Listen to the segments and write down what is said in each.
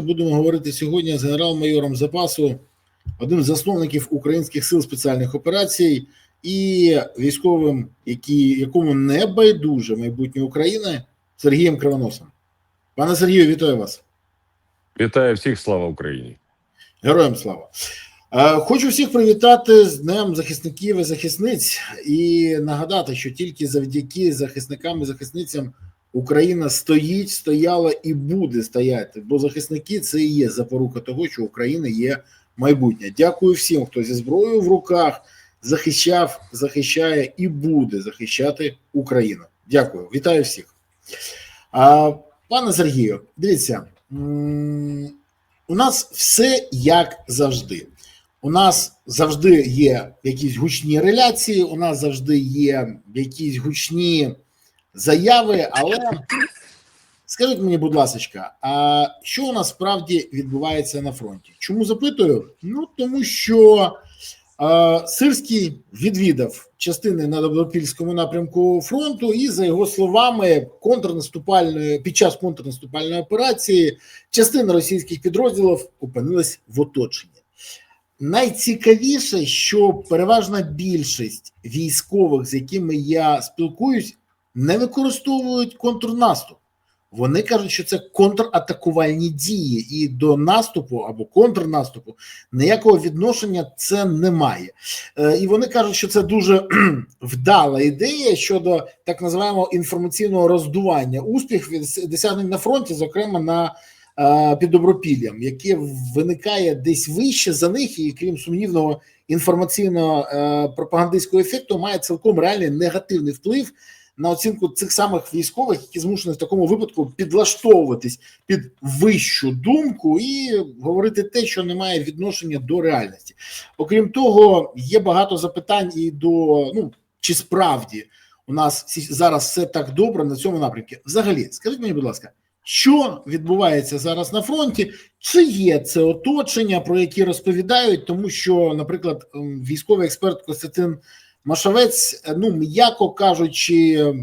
Будемо говорити сьогодні з генерал-майором запасу, одним з засновників українських сил спеціальних операцій і військовим, які, якому не байдуже майбутнє України Сергієм Кривоносом. Пане Сергію, вітаю вас. Вітаю всіх, слава Україні. Героям слава. Е, Хочу всіх привітати з Днем захисників і захисниць і нагадати, що тільки завдяки захисникам і захисницям Україна стоїть, стояла і буде стояти, бо захисники це і є запорука того, що Україна є майбутнє. Дякую всім, хто зі зброєю в руках захищав, захищає і буде захищати Україну. Дякую, вітаю всіх. А, Пане Сергію, дивіться, у нас все як завжди. У нас завжди є якісь гучні реляції, у нас завжди є якісь гучні заяви, але скажіть мені, будь ласка, а що у нас справді відбувається на фронті? Чому запитую? Ну тому що е, Сирський відвідав частини на Добропільському напрямку фронту, і за його словами, контрнаступальної під час контрнаступальної операції частина російських підрозділів опинилась в оточенні. Найцікавіше, що переважна більшість військових, з якими я спілкуюсь, не використовують контрнаступ. Вони кажуть, що це контратакувальні дії, і до наступу або контрнаступу ніякого відношення це не має. Е, і вони кажуть, що це дуже вдала ідея щодо так називаємо інформаційного роздування успіхів досягнень на фронті, зокрема на е, під Добропіллям, яке виникає десь вище за них, і крім сумнівного інформаційного е, пропагандистського ефекту, має цілком реальний негативний вплив на оцінку цих самих військових, які змушені в такому випадку підлаштовуватись під вищу думку і говорити те, що не має відношення до реальності. Окрім того, є багато запитань і до ну чи справді у нас зараз все так добре на цьому напрямку. Взагалі, скажіть мені, будь ласка, що відбувається зараз на фронті? Чи є це оточення, про які розповідають, тому що, наприклад, ем, військовий експерт Костянтин Машавець, е, ну м'яко кажучи,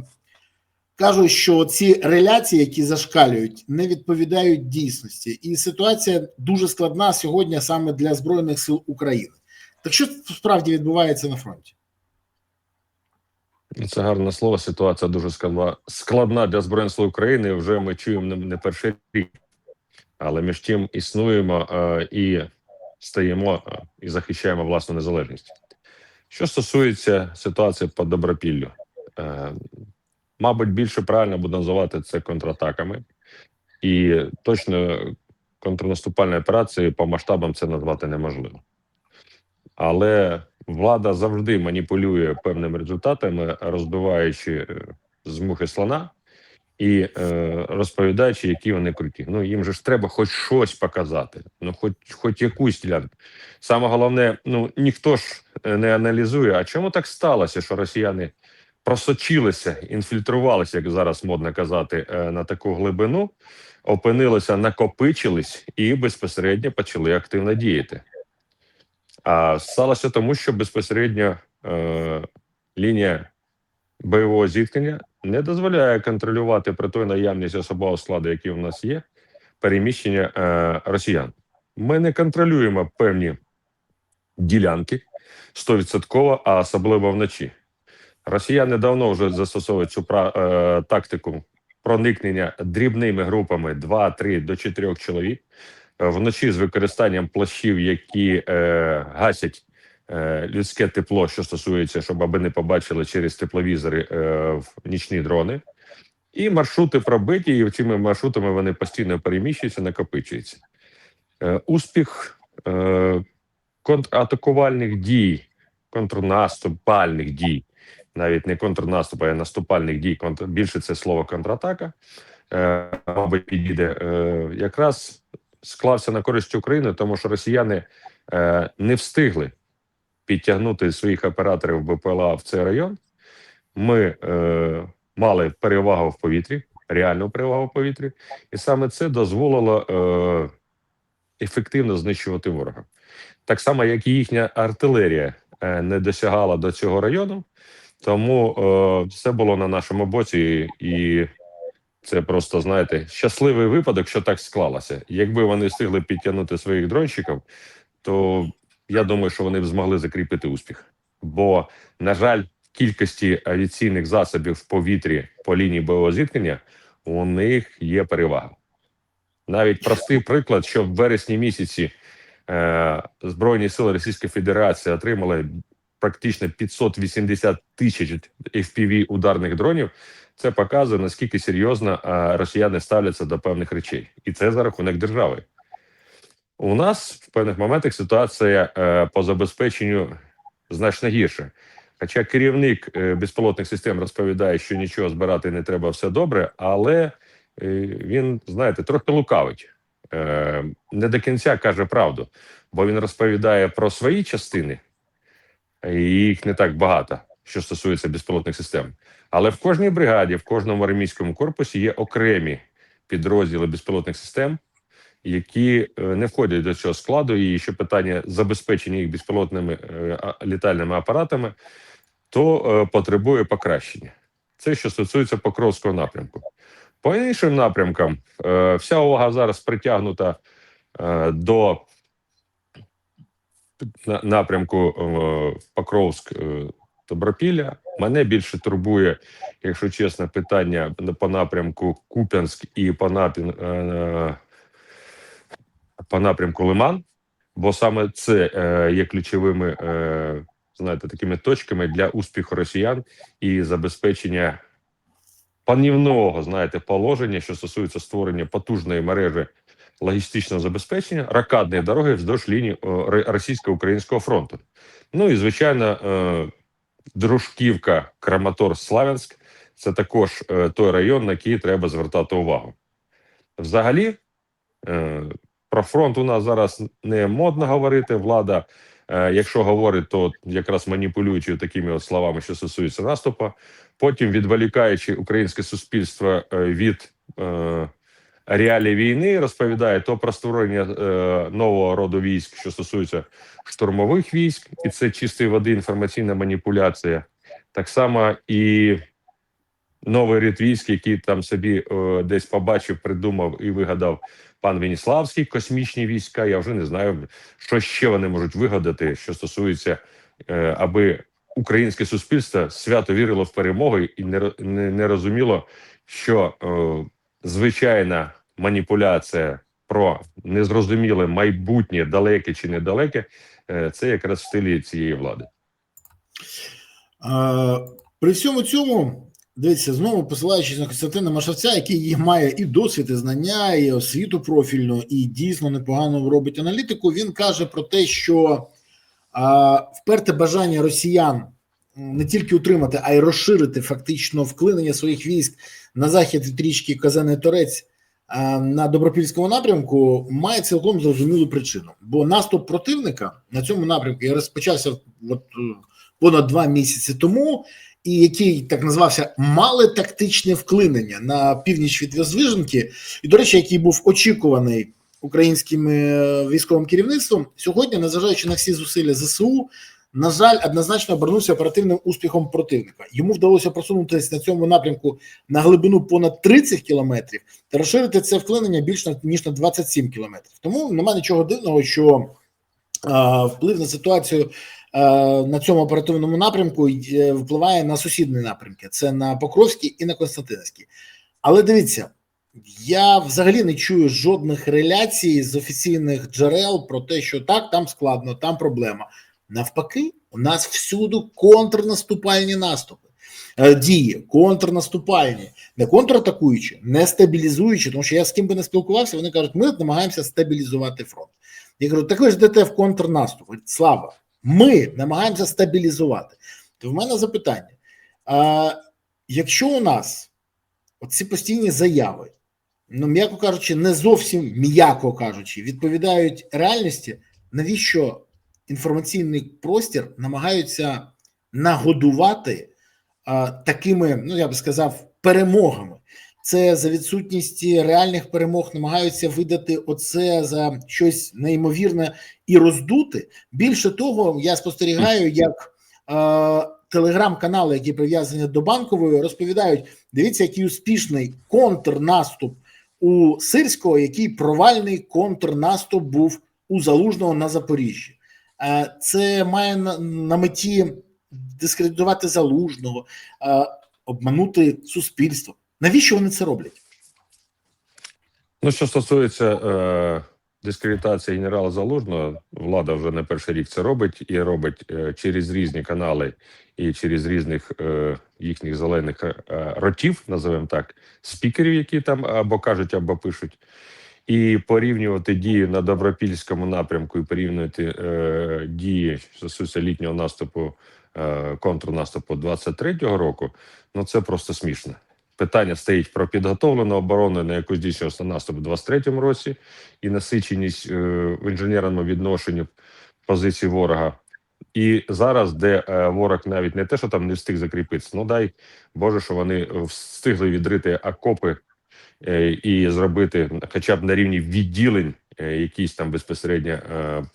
кажуть, що ці реляції, які зашкалюють, не відповідають дійсності, і ситуація дуже складна сьогодні саме для збройних сил України. Так що справді відбувається на фронті? Це гарне слово. Ситуація дуже складна, складна для Збройних сил України. Вже ми чуємо не, не перший рік, але між тим існуємо е, і стаємо е, і захищаємо власну незалежність. Що стосується ситуації по добропіллю, е, мабуть, більше правильно буде називати це контратаками, і точно контрнаступальної операції по масштабам це назвати неможливо. Але влада завжди маніпулює певними результатами, розбиваючи змухи з мухи слона і е, розповідаючи, які вони круті. Ну їм же ж треба хоч щось показати, ну хоч хоч якусь ділянку. Саме головне, ну ніхто ж е, не аналізує, а чому так сталося, що росіяни просочилися, інфільтрувалися, як зараз модно казати, е, на таку глибину, опинилися, накопичились і безпосередньо почали активно діяти. А сталося тому, що безпосередньо е, лінія бойового зіткнення не дозволяє контролювати при той наявність особового складу, який у нас є, переміщення е, росіян. Ми не контролюємо певні ділянки 100%, а особливо вночі. Росіяни давно вже застосовують цю пра, е, тактику проникнення дрібними групами 2-3 до 4 чоловік е, вночі з використанням плащів, які е, гасять людське тепло, що стосується, щоб аби не побачили через тепловізори е, в нічні дрони. І маршрути пробиті, і цими маршрутами вони постійно переміщуються, накопичуються. Е, успіх е, контратакувальних дій, контрнаступальних дій, навіть не контрнаступ, а наступальних дій, більше це слово контратака, е, мабуть, підійде, е, якраз склався на користь України, тому що росіяни е, не встигли підтягнути своїх операторів БПЛА в цей район. Ми е, мали перевагу в повітрі, реальну перевагу в повітрі, і саме це дозволило е, ефективно знищувати ворога. Так само, як і їхня артилерія е, не досягала до цього району, тому е, все було на нашому боці, і Це просто знаєте щасливий випадок, що так склалося. Якби вони встигли підтягнути своїх дронщиків, то я думаю, що вони б змогли закріпити успіх. Бо, на жаль, кількості авіаційних засобів в повітрі по лінії бойового зіткнення у них є перевага. Навіть простий приклад, що в вересні місяці е, Збройні сили Російської Федерації отримали практично 580 тисяч fpv ударних дронів. Це показує наскільки серйозно е, росіяни ставляться до певних речей, і це за рахунок держави. У нас в певних моментах ситуація е, по забезпеченню значно гірша. Хоча керівник е, безпілотних систем розповідає, що нічого збирати не треба, все добре, але е, він, знаєте, трохи лукавить. Е, не до кінця каже правду, бо він розповідає про свої частини, і їх не так багато, що стосується безпілотних систем. Але в кожній бригаді, в кожному армійському корпусі є окремі підрозділи безпілотних систем, які е, не входять до цього складу, і що питання забезпечення їх безпілотними е, літальними апаратами, то е, потребує покращення. Це що стосується Покровського напрямку. По іншим напрямкам вся увага зараз притягнута до напрямку Покровськ Добропілля. Мене більше турбує, якщо чесно, питання по напрямку Куп'янськ і по напрямку, по напрямку Лиман, бо саме це е, є ключовими, е, знаєте, такими точками для успіху росіян і забезпечення панівного, знаєте, положення, що стосується створення потужної мережі логістичного забезпечення ракадної дороги вздовж лінії російсько-українського фронту. Ну і звичайно, е, Дружківка, Краматор, Славянськ це також е, той район, на який треба звертати увагу. Взагалі, е, про фронт у нас зараз не модно говорити. Влада, е, якщо говорить, то якраз маніпулюючи такими от словами, що стосуються наступу, потім відволікаючи українське суспільство е, від е, реалій війни, розповідає то про створення нового роду військ, що стосується штурмових військ, і це чистої води інформаційна маніпуляція. Так само і новий рід військ, який там собі десь побачив, придумав і вигадав пан Веніславський, космічні війська. Я вже не знаю, що ще вони можуть вигадати, що стосується, е, аби українське суспільство свято вірило в перемогу і не, не, розуміло, що е, звичайна маніпуляція про незрозуміле майбутнє, далеке чи недалеке, е, це якраз в стилі цієї влади. При всьому цьому, дивіться, знову посилаючись на Костянтина Машавця, який має і досвід, і знання, і освіту профільну, і дійсно непогано робить аналітику. Він каже про те, що а, вперте бажання росіян не тільки утримати, а й розширити фактично вклинення своїх військ на захід від річки Казаний Торець на добропільському напрямку має цілком зрозумілу причину. Бо наступ противника на цьому напрямку я розпочався от, понад два місяці тому, і який так назвався мали тактичне вклинення на північ від Возвиженки, і, до речі, який був очікуваний українським е, військовим керівництвом, сьогодні, незважаючи на всі зусилля ЗСУ, на жаль, однозначно обернувся оперативним успіхом противника. Йому вдалося просунутися на цьому напрямку на глибину понад 30 кілометрів та розширити це вклинення більш ніж на 27 кілометрів. Тому немає нічого дивного, що вплив на ситуацію е, на цьому оперативному напрямку е, впливає на сусідні напрямки: це на Покровський і на Константинівський. Але дивіться, я взагалі не чую жодних реляцій з офіційних джерел про те, що так, там складно, там проблема. Навпаки, у нас всюду контрнаступальні наступи. е, Дії контрнаступальні, не контратакуючі, не стабілізуючі, тому що я з ким би не спілкувався, вони кажуть, ми намагаємося стабілізувати фронт. Я кажу, так ви ж йдете в контрнаступ. Слава, ми намагаємося стабілізувати. То в мене запитання: а, якщо у нас оці постійні заяви, ну м'яко кажучи, не зовсім м'яко кажучи, відповідають реальності, навіщо інформаційний простір намагаються нагодувати а, такими, ну я би сказав, перемогами? Це за відсутністю реальних перемог намагаються видати оце за щось неймовірне і роздути. Більше того, я спостерігаю, як е, телеграм-канали, які прив'язані до банкової, розповідають: дивіться, який успішний контрнаступ у Сирського, який провальний контрнаступ був у Залужного на Запоріжжі. Е, Це має на, на меті дискредитувати залужного, е, обманути суспільство. Навіщо вони це роблять? Ну, що стосується е, дискредитації генерала Залужного, влада вже не перший рік це робить і робить е, через різні канали і через різних е, їхніх зелених е, ротів, називаємо так, спікерів, які там або кажуть, або пишуть. І порівнювати дії на добропільському напрямку і порівнювати е, дії, стосується літнього наступу, е, контрнаступу 23-го року, ну це просто смішно. Питання стоїть про підготовлену оборону, на яку здійснювався наступ у 23-му році, і насиченість е, в інженерному відношенні позицій ворога. І зараз, де е, ворог навіть не те, що там не встиг закріпитися, ну дай Боже, що вони встигли відрити окопи е, і зробити, хоча б на рівні відділень, е, якісь там безпосередньо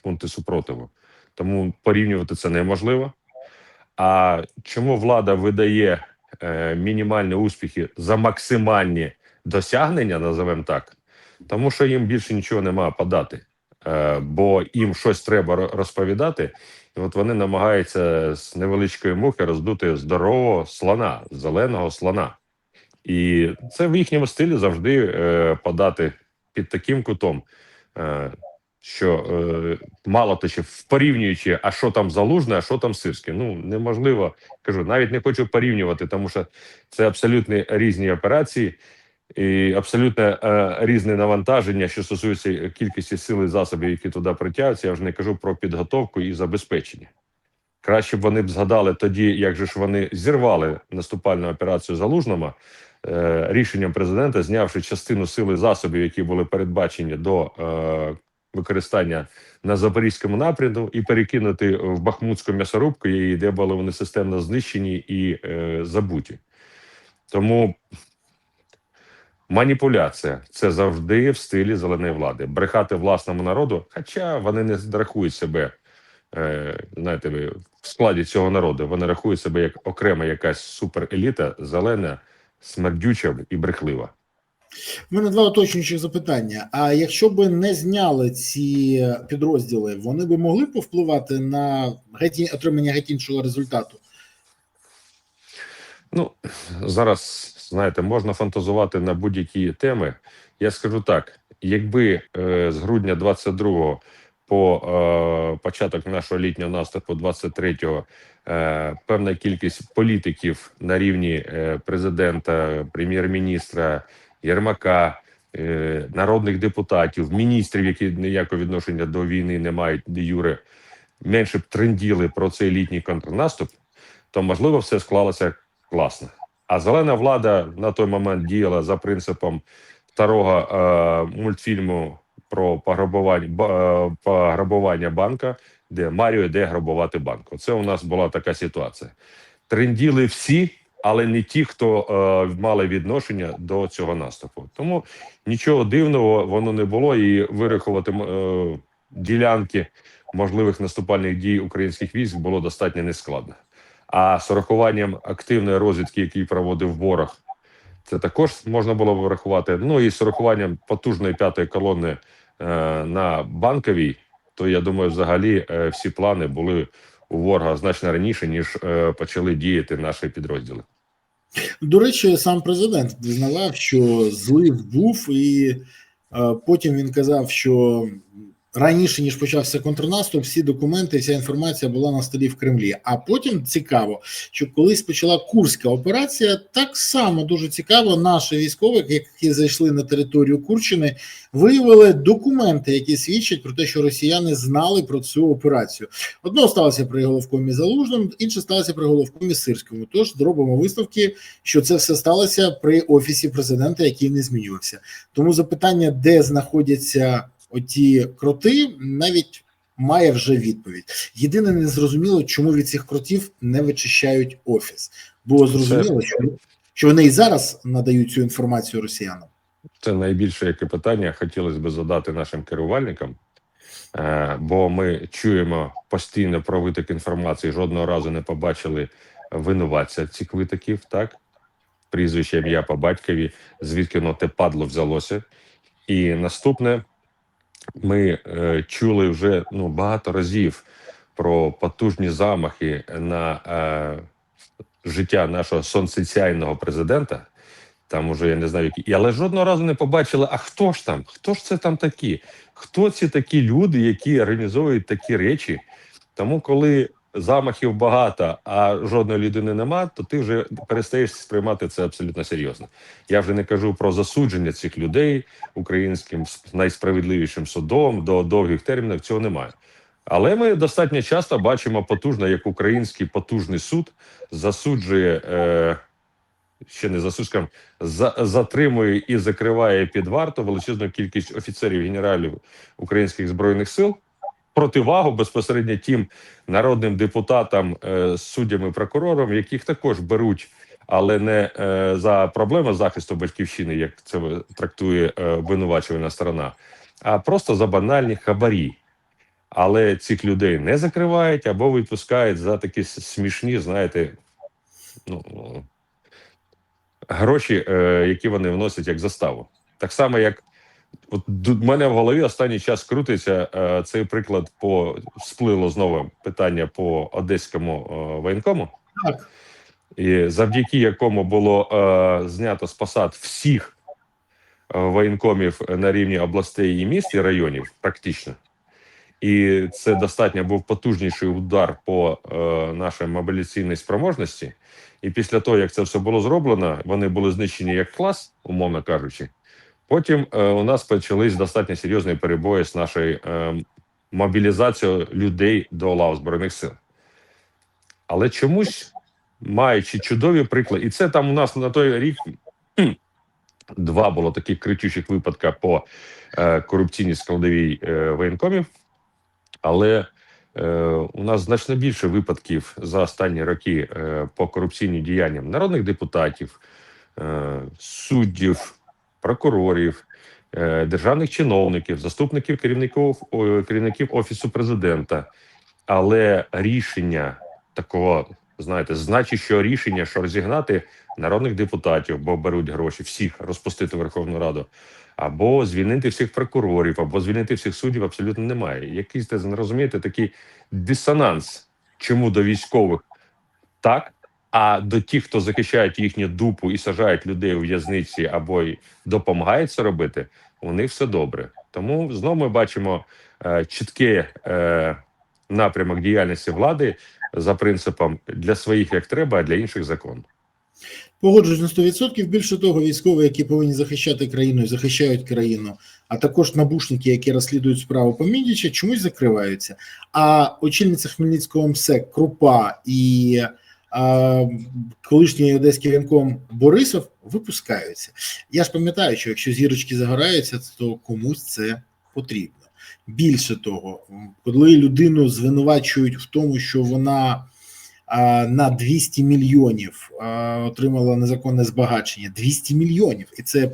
пункти супротиву. Тому порівнювати це неможливо. А чому влада видає мінімальні успіхи за максимальні досягнення, називаємо так, тому що їм більше нічого немає подати, е, бо їм щось треба розповідати. І от вони намагаються з невеличкої мухи роздути здорового слона, зеленого слона. І це в їхньому стилі завжди е, подати під таким кутом, е, що е, мало то ще порівнюючи, а що там залужне, а що там сирське. Ну неможливо кажу, навіть не хочу порівнювати, тому що це абсолютно різні операції і абсолютно е, різне навантаження, що стосується кількості сил і засобів, які туди притягуються. Я вже не кажу про підготовку і забезпечення. Краще б вони б згадали тоді, як же ж вони зірвали наступальну операцію залужному е, рішенням президента, знявши частину сили засобів, які були передбачені до е, використання на запорізькому напрямку, і перекинути в Бахмутську м'ясорубку, і де були вони системно знищені і е, забуті. Тому маніпуляція це завжди в стилі зеленої влади. Брехати власному народу, хоча вони не рахують себе. Е, знаєте, в складі цього народу вони рахують себе як окрема якась супереліта, зелена, смердюча і брехлива. У мене два уточнюючі запитання. А якщо б не зняли ці підрозділи, вони би могли повпливати на геть, отримання геть іншого результату? Ну зараз знаєте, можна фантазувати на будь-які теми. Я скажу так: якби е, з грудня 22-го по е, початок нашого літнього наступу 23-го е, певна кількість політиків на рівні е, президента, прем'єр-міністра Єрмака, е, народних депутатів, міністрів, які ніякого відношення до війни не мають де юре, менше б тренділи про цей літній контрнаступ, то можливо все склалося класно. А зелена влада на той момент діяла за принципом старого е, мультфільму про пограбування, е, пограбування банка, де Маріо йде грабувати банк. Оце у нас була така ситуація. Тренділи всі, але не ті, хто е, мали відношення до цього наступу. Тому нічого дивного воно не було, і вирахувати е, ділянки можливих наступальних дій українських військ було достатньо нескладно. А з урахуванням активної розвідки, який проводив ворог, це також можна було врахувати. Ну і з урахуванням потужної п'ятої колони е, на банковій, то я думаю, взагалі е, всі плани були у ворога значно раніше, ніж е, почали діяти наші підрозділи. До речі, сам президент визнавав, що злив був, і е, потім він казав, що раніше ніж почався контрнаступ, всі документи, вся інформація була на столі в Кремлі. А потім цікаво, що колись почала Курська операція, так само дуже цікаво, наші військові, які зайшли на територію Курщини, виявили документи, які свідчать про те, що росіяни знали про цю операцію. Одно сталося при головкомі Залужному, інше сталося при головкомі Сирському. Тож зробимо висновки, що це все сталося при офісі президента, який не змінювався. Тому запитання, де знаходяться оті кроти, навіть має вже відповідь. Єдине не зрозуміло, чому від цих кротів не вичищають офіс. Було зрозуміло, що, що вони і зараз надають цю інформацію росіянам. Це найбільше яке питання хотілося б задати нашим керувальникам, е, бо ми чуємо постійно про виток інформації. Жодного разу не побачили винуватця цих витоків, так прізвище ім'я по батькові, звідки воно те падло взялося. І наступне, ми е, чули вже ну, багато разів про потужні замахи на е, життя нашого сонцесяйного президента. Там уже я не знаю, які. Але жодного разу не побачили, а хто ж там? Хто ж це там такі? Хто ці такі люди, які організовують такі речі? Тому, коли замахів багато, а жодної людини нема, то ти вже перестаєш сприймати це абсолютно серйозно. Я вже не кажу про засудження цих людей українським найсправедливішим судом до довгих термінів. Цього немає. Але ми достатньо часто бачимо потужно, як український потужний суд засуджує. Е, Ще не засушкам за, затримує і закриває під варту величезну кількість офіцерів генералів українських збройних сил противагу безпосередньо тим народним депутатам, е, суддям і прокурорам, яких також беруть, але не е, за проблеми захисту батьківщини, як це трактує е, обвинувачувана сторона, а просто за банальні хабарі. Але цих людей не закривають або відпускають за такі смішні, знаєте, ну гроші, які вони вносять як заставу. Так само, як от в мене в голові останній час крутиться е, цей приклад по сплило знову питання по одеському е, воєнкому, Так. і завдяки якому було е, знято з посад всіх е, воєнкомів на рівні областей і міст і районів, практично. І це достатньо був потужніший удар по е, нашій мобілізаційній спроможності. І після того, як це все було зроблено, вони були знищені як клас, умовно кажучи. Потім е, у нас почались достатньо серйозні перебої з нашою е, мобілізацією людей до лав збройних сил. Але чомусь, маючи чудові приклади, і це там у нас на той рік два було таких кричучих випадка по е, корупційній складовій воєнкомів. Але у нас значно більше випадків за останні роки по корупційним діянням народних депутатів, суддів, прокурорів, е, державних чиновників, заступників керівників, керівників офісу президента. Але рішення такого, знаєте, значущого рішення, що розігнати народних депутатів, бо беруть гроші, всіх розпустити Верховну Раду, або звільнити всіх прокурорів, або звільнити всіх суддів абсолютно немає. Якийсь те розумієте, такий дисонанс, чому до військових так, а до тих, хто захищають їхню дупу і сажають людей у в'язниці або й допомагають це робити, у них все добре. Тому знову ми бачимо е, чіткий е, напрямок діяльності влади за принципом для своїх як треба, а для інших закон. Погоджуюсь на 100%. Більше того, військові, які повинні захищати країну захищають країну, а також набушники, які розслідують справу по Міндіча, чомусь закриваються. А очільниця Хмельницького МСЕК Крупа і колишній одеський вінком Борисов випускаються. Я ж пам'ятаю, що якщо зірочки загораються, то комусь це потрібно. Більше того, коли людину звинувачують в тому, що вона на 200 мільйонів отримала незаконне збагачення. 200 мільйонів, і це е,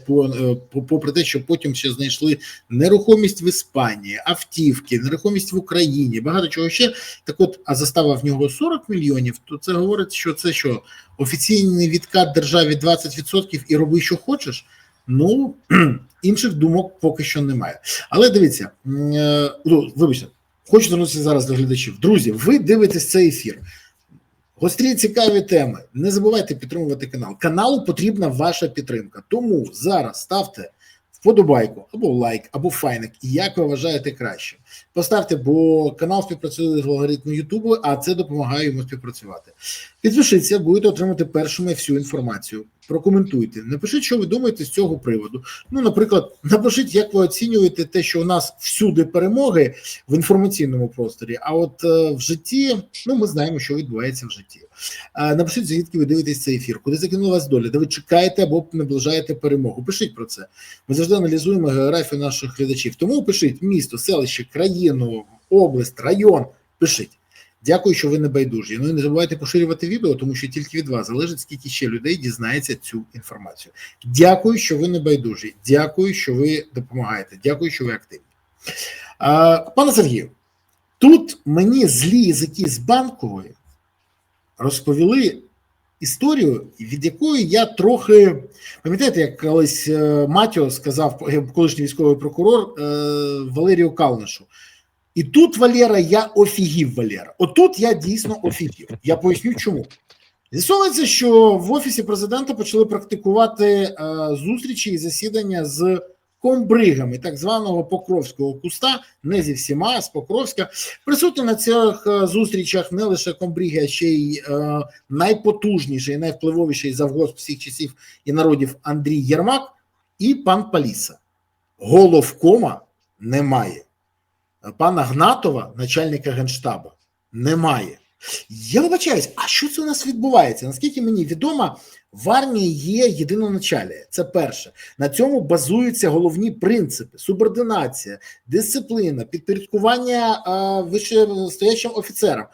по попри те, що потім ще знайшли нерухомість в Іспанії, автівки, нерухомість в Україні, багато чого ще. Так, от, а застава в нього 40 мільйонів. То це говорить, що це що офіційний відкат державі 20% і роби, що хочеш. Ну інших думок поки що немає. Але дивіться, е, ну, вибачте, хочу звернутися зараз до глядачів. Друзі, ви дивитесь цей ефір. Гострі цікаві теми. Не забувайте підтримувати канал. Каналу потрібна ваша підтримка. Тому зараз ставте вподобайку або лайк, або файник, як ви вважаєте краще. Поставте, бо канал співпрацює з алгоритмом Ютубу, а це допомагає йому співпрацювати. Підпишіться, будете отримати першими всю інформацію. Прокоментуйте, напишіть, що ви думаєте з цього приводу. Ну, наприклад, напишіть, як ви оцінюєте те, що у нас всюди перемоги в інформаційному просторі. А от е, в житті, ну ми знаємо, що відбувається в житті. Е, напишіть, звідки ви дивитесь цей ефір, куди закинула вас доля, де ви чекаєте або наближаєте перемогу. Пишіть про це. Ми завжди аналізуємо географію наших глядачів. Тому пишіть місто, селище, країну, область, район. Пишіть. Дякую, що ви не байдужі. Ну і не забувайте поширювати відео, тому що тільки від вас залежить, скільки ще людей дізнається цю інформацію. Дякую, що ви не байдужі. Дякую, що ви допомагаєте. Дякую, що ви активні. А, пане Сергію, тут мені злі язики з банкової розповіли історію, від якої я трохи пам'ятаєте, як колись е, Матіо сказав е, колишній військовий прокурор е, Валерію Калнишу. І тут, Валера, я офігів, Валера. Отут я дійсно офігів. Я поясню, чому. З'ясовується, що в офісі президента почали практикувати зустрічі і засідання з комбригами так званого Покровського куста, не зі всіма, а з Покровська. Присутні на цих е, зустрічах не лише комбриги, а ще й е, найпотужніший, і найвпливовіший завгосп всіх часів і народів Андрій Єрмак і пан Паліса. Головкома немає. Пана Гнатова, начальника генштабу, немає. Я вибачаюсь, а що це у нас відбувається? Наскільки мені відомо, в армії є єдиноначалія. Це перше. На цьому базуються головні принципи: субординація, дисципліна, підпорядкування е, вищестоячим офіцерам.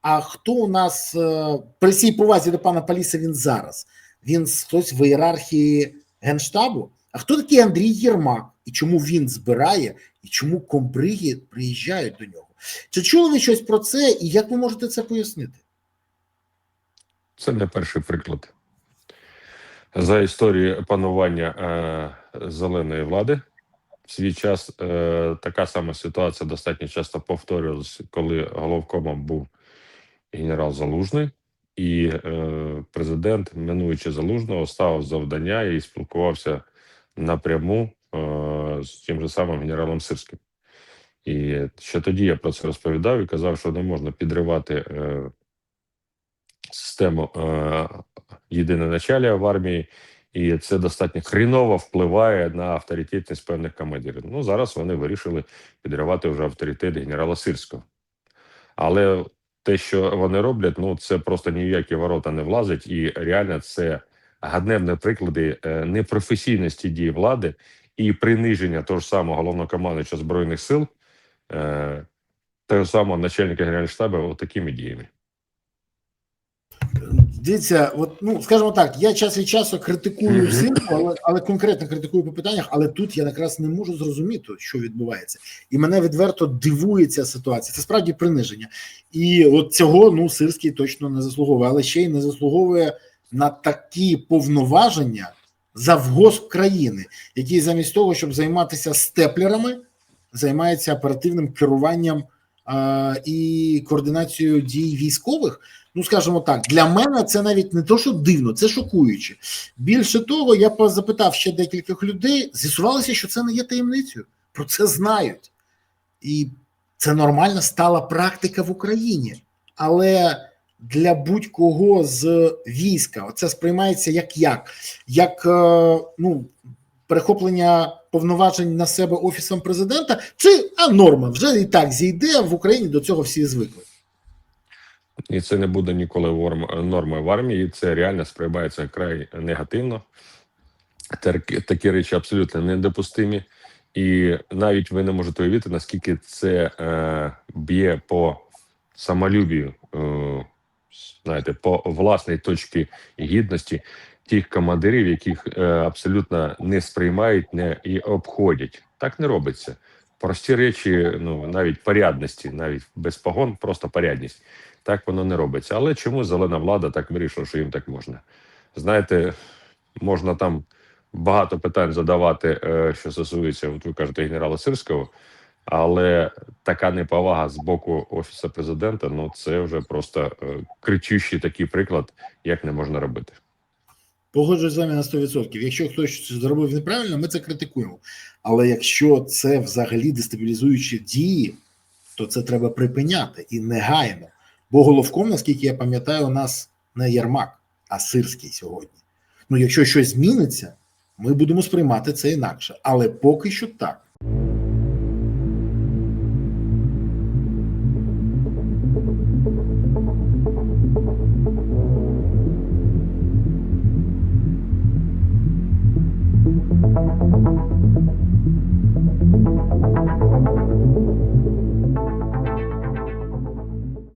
А хто у нас е, при всій повазі до пана Паліса він зараз? Він хтось в ієрархії генштабу? А хто такий Андрій Єрмак? І чому він збирає, і чому комбриги приїжджають до нього? Чи чули ви щось про це, і як ви можете це пояснити? Це не перший приклад. За історію панування е, зеленої влади в свій час е, така сама ситуація достатньо часто повторювалася, коли головкомом був генерал Залужний, і е, президент, минуючи залужного, ставив завдання і спілкувався напряму е, з тим же самим генералом Сирським. І ще тоді я про це розповідав і казав, що не можна підривати е, систему е, єдине началія в армії, і це достатньо хріново впливає на авторитетність певних командирів. Ну зараз вони вирішили підривати вже авторитет генерала Сирського. Але те, що вони роблять, ну це просто ніякі ворота не влазить, і реально це ганебні приклади е, непрофесійності дії влади і приниження того ж самого головнокомандуюча збройних сил, е, того самого начальника генерального штабу такими діями. Дивіться, от ну скажімо так, я час від часу критикую силу, але але конкретно критикую по питаннях. Але тут я якраз не можу зрозуміти, що відбувається, і мене відверто дивує ця ситуація. Це справді приниження, і от цього ну сирський точно не заслуговує, але ще й не заслуговує на такі повноваження завгосп країни, який замість того, щоб займатися степлерами, займається оперативним керуванням і координацією дій військових. Ну, скажімо так, для мене це навіть не то, що дивно, це шокуюче. Більше того, я запитав ще декількох людей, з'ясувалося, що це не є таємницею. Про це знають. І це нормальна стала практика в Україні. Але для будь-кого з війська це сприймається як як, як ну, перехоплення повноважень на себе офісом президента, чи а норма вже і так зійде в Україні до цього всі звикли. І це не буде ніколи нормою в армії. Це реально сприймається край негативно. Такі речі абсолютно недопустимі. І навіть ви не можете уявити, наскільки це е, б'є по самолюбію, е, знаєте, по власній точці гідності тих командирів, яких е, абсолютно не сприймають не і обходять. Так не робиться. Прості речі, ну навіть порядності, навіть без погон, просто порядність. Так воно не робиться. Але чому зелена влада так вирішила, що їм так можна? Знаєте, можна там багато питань задавати, е, що стосується, от ви кажете, генерала Сирського, але така неповага з боку офісу президента ну це вже просто е, кричущий такий приклад, як не можна робити. Погоджуюсь з вами на 100%. Якщо хтось зробив неправильно, ми це критикуємо. Але якщо це взагалі дестабілізуючі дії, то це треба припиняти і негайно. Бо головком, наскільки я пам'ятаю, у нас не Єрмак, а Сирський сьогодні. Ну, якщо щось зміниться, ми будемо сприймати це інакше. Але поки що так.